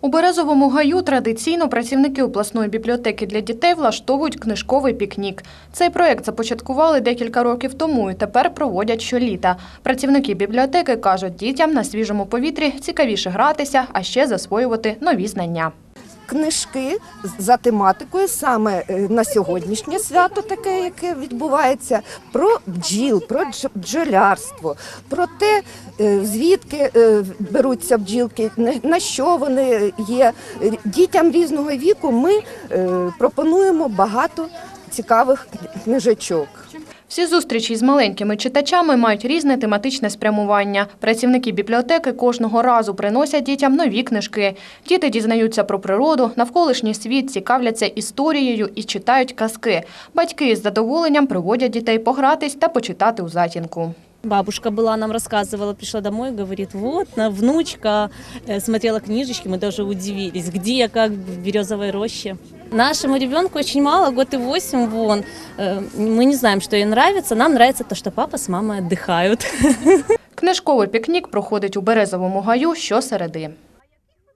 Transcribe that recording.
У Березовому гаю традиційно працівники обласної бібліотеки для дітей влаштовують книжковий пікнік. Цей проєкт започаткували декілька років тому і тепер проводять щоліта. Працівники бібліотеки кажуть, дітям на свіжому повітрі цікавіше гратися, а ще засвоювати нові знання. Книжки за тематикою саме е, на сьогоднішнє свято, таке, яке відбувається, про бджіл, про бджолярство, про те, е, звідки е, беруться бджілки, на- що вони є. Дітям різного віку ми пропонуємо багато цікавих книжечок. Всі зустрічі з маленькими читачами мають різне тематичне спрямування. Працівники бібліотеки кожного разу приносять дітям нові книжки. Діти дізнаються про природу, навколишній світ, цікавляться історією і читають казки. Батьки з задоволенням приводять дітей погратись та почитати у затінку. Бабушка была, нам рассказывала, пришла домой, говорит, вот, на- внучка э, смотрела книжечки, мы даже удивились, где, как в березовой роще. Нашему ребенку очень мало, год и восемь, вон. Э, Мы не знаем, что ей нравится. Нам нравится то, что папа с мамой отдыхают. Книжковий пікнік проходить у Березовому гаю щосереди.